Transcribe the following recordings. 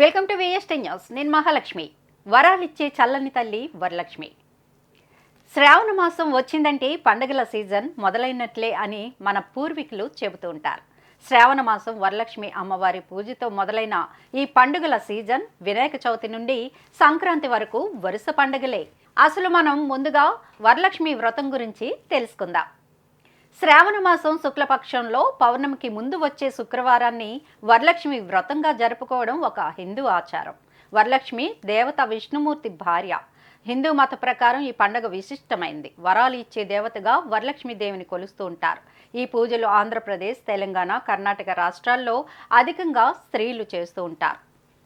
Welcome to VS news నేను మహాలక్ష్మి. వరాలిచ్చే చల్లని తల్లి వరలక్ష్మి. శ్రావణ మాసం వచ్చిందంటే పండగల సీజన్ మొదలైనట్లే అని మన పూర్వీకులు చెబుతూ ఉంటారు. శ్రావణ మాసం వరలక్ష్మి అమ్మవారి పూజతో మొదలైన ఈ పండుగల సీజన్ వినాయక చవితి నుండి సంక్రాంతి వరకు వరుస పండుగలే. అసలు మనం ముందుగా వరలక్ష్మి వ్రతం గురించి తెలుసుకుందాం. శ్రావణ మాసం శుక్లపక్షంలో పౌర్ణమికి ముందు వచ్చే శుక్రవారాన్ని వరలక్ష్మి వ్రతంగా జరుపుకోవడం ఒక హిందూ ఆచారం. వరలక్ష్మి దేవత విష్ణుమూర్తి భార్య. హిందూ మత ప్రకారం ఈ పండగ విశిష్టమైంది. వరాలు ఇచ్చే దేవతగా వరలక్ష్మి దేవిని కొలుస్తూ ఉంటారు. ఈ పూజలు ఆంధ్రప్రదేశ్ తెలంగాణ కర్ణాటక రాష్ట్రాల్లో అధికంగా స్త్రీలు చేస్తూ ఉంటారు.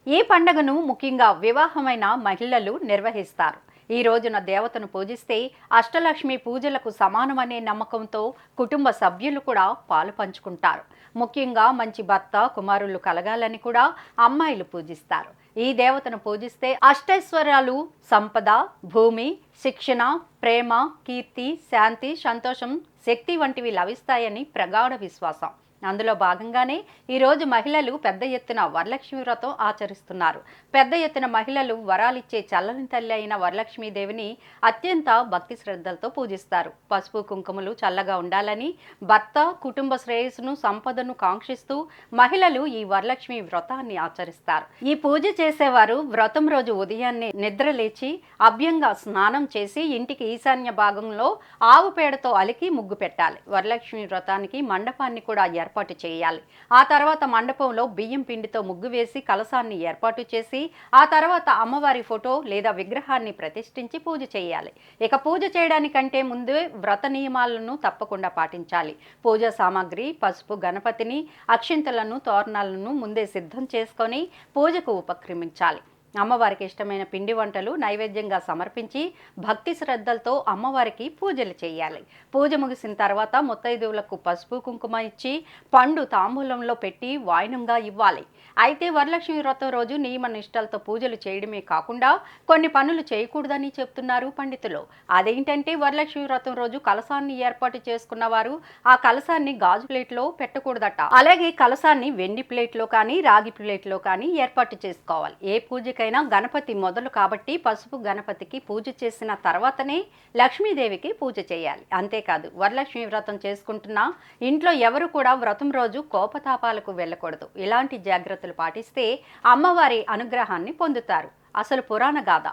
ఈ పండుగను ముఖ్యంగా వివాహమైన మహిళలు నిర్వహిస్తారు. ఈ రోజున దేవతను పూజిస్తే అష్టలక్ష్మి పూజలకు సమానమనే నమ్మకంతో కుటుంబ సభ్యులు కూడా పాలు పంచుకుంటారు. ముఖ్యంగా మంచి భర్త కుమారులు కలగాలని కూడా అమ్మాయిలు పూజిస్తారు. ఈ దేవతను పూజిస్తే అష్టైశ్వర్యాలు సంపద భూమి శిక్షణ ప్రేమ కీర్తి శాంతి సంతోషం శక్తి వంటివి లభిస్తాయని ప్రగాఢ విశ్వాసం. అందులో భాగంగానే ఈరోజు మహిళలు పెద్ద ఎత్తున వరలక్ష్మి వ్రతం ఆచరిస్తున్నారు. పెద్ద ఎత్తున మహిళలు వరాలిచ్చే చల్లని తల్లి అయిన వరలక్ష్మీదేవిని అత్యంత భక్తి శ్రద్ధలతో పూజిస్తారు. పసుపు కుంకుమలు చల్లగా ఉండాలని భర్త కుటుంబ శ్రేయస్సును సంపదను కాంక్షిస్తూ మహిళలు ఈ వరలక్ష్మి వ్రతాన్ని ఆచరిస్తారు. ఈ పూజ చేసేవారు వ్రతం రోజు ఉదయాన్నే నిద్ర లేచి అభ్యంగా స్నానం చేసి ఇంటికి ఈశాన్య భాగంలో ఆవు పేడతో అలికి ముగ్గు పెట్టాలి. వరలక్ష్మి వ్రతానికి మండపాన్ని కూడా ఏర్పాటు చేయాలి. ఆ తర్వాత మండపంలో బియ్యం పిండితో ముగ్గు వేసి కలసాన్ని ఏర్పాటు చేసి ఆ తర్వాత అమ్మవారి ఫోటో లేదా విగ్రహాన్ని ప్రతిష్ఠించి పూజ చేయాలి. ఇక పూజ చేయడానికంటే ముందే వ్రత నియమాలను తప్పకుండా పాటించాలి. పూజా సామాగ్రి పసుపు గణపతిని అక్షింతలను తోరణాలను ముందే సిద్ధం చేసుకొని పూజకు ఉపక్రమించాలి. అమ్మవారికి ఇష్టమైన పిండి వంటలు నైవేద్యంగా సమర్పించి భక్తి శ్రద్ధలతో అమ్మవారికి పూజలు చేయాలి. పూజ ముగిసిన తర్వాత ముత్తైదువులకు పసుపు కుంకుమ ఇచ్చి పండు తాంబూలంలో పెట్టి వాయినంగా ఇవ్వాలి. అయితే వరలక్ష్మి వ్రతం రోజు నియమ నిష్టలతో పూజలు చేయడమే కాకుండా కొన్ని పనులు చేయకూడదని చెప్తున్నారు పండితులు. అదేంటంటే వరలక్ష్మి వ్రతం రోజు కలసాన్ని ఏర్పాటు చేసుకున్న వారు ఆ కలసాన్ని గాజు ప్లేట్లో పెట్టకూడదట. అలాగే కలసాన్ని వెండి ప్లేట్లో కానీ రాగి ప్లేట్లో కానీ ఏర్పాటు చేసుకోవాలి. ఏ పూజకైనా గణపతి మొదలు కాబట్టి పసుపు గణపతికి పూజ చేసిన తర్వాతనే లక్ష్మీదేవికి పూజ చేయాలి. అంతేకాదు వరలక్ష్మి వ్రతం చేసుకుంటున్నా ఇంట్లో ఎవరు కూడా వ్రతం రోజు కోపతాపాలకు వెళ్ళకూడదు. ఇలాంటి జాగ్రత్తలు పాటిస్తే అమ్మవారి అనుగ్రహాన్ని పొందుతారు. అసలు పురాణ గాథ.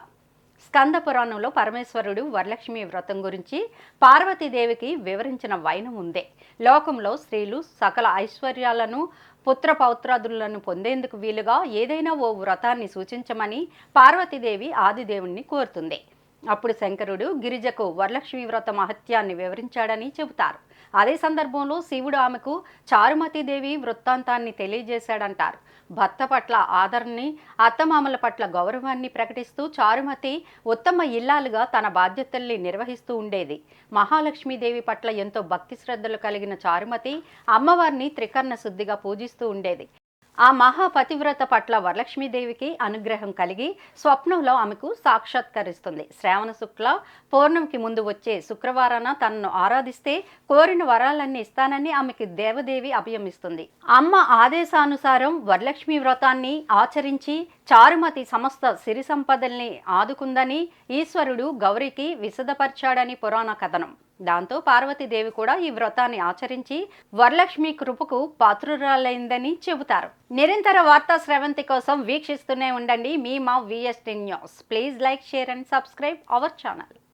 స్కంద పురాణంలో పరమేశ్వరుడు వరలక్ష్మి వ్రతం గురించి పార్వతీదేవికి వివరించిన వైనం ఉందే. లోకంలో స్త్రీలు సకల ఐశ్వర్యాలను పుత్ర పౌత్రాదులను పొందేందుకు వీలుగా ఏదైనా ఓ వ్రతాన్ని సూచించమని పార్వతీదేవి ఆదిదేవుణ్ణి కోరుతుంది. అప్పుడు శంకరుడు గిరిజకు వరలక్ష్మి వ్రత మహత్యాన్ని వివరించాడని చెబుతారు. అదే సందర్భంలో శివుడు ఆమెకు చారుమతీదేవి వృత్తాంతాన్ని తెలియజేశాడంటారు. భర్త పట్ల ఆదరణని అత్తమామల పట్ల గౌరవాన్ని ప్రకటిస్తూ చారుమతి ఉత్తమ ఇల్లాలుగా తన బాధ్యతల్ని నిర్వహిస్తూ ఉండేది. మహాలక్ష్మీదేవి పట్ల ఎంతో భక్తి శ్రద్ధలు కలిగిన చారుమతి అమ్మవారిని త్రికర్ణ శుద్ధిగా పూజిస్తూ ఉండేది. ఆ మహాపతివ్రత పట్ల వరలక్ష్మీదేవికి అనుగ్రహం కలిగి స్వప్నంలో ఆమెకు సాక్షాత్కరిస్తుంది. శ్రావణ శుక్ల పౌర్ణమికి ముందు వచ్చే శుక్రవారాన తనను ఆరాధిస్తే కోరిన వరాలన్నీ ఇస్తానని ఆమెకి దేవదేవి అభయమిస్తుంది. అమ్మ ఆదేశానుసారం వరలక్ష్మి వ్రతాన్ని ఆచరించి చారుమతి సమస్త సిరి సంపదల్ని ఆదుకుందని ఈశ్వరుడు గౌరికి విశదపరిచాడని పురాణ కథనం. దాంతో పార్వతీదేవి కూడా ఈ వ్రతాన్ని ఆచరించి వరలక్ష్మి కృపకు పాత్రురాలైందని చెబుతారు. నిరంతర వార్తా స్రవంతి కోసం వీక్షిస్తూనే ఉండండి మీ మా VST news. Please like share and subscribe our channel.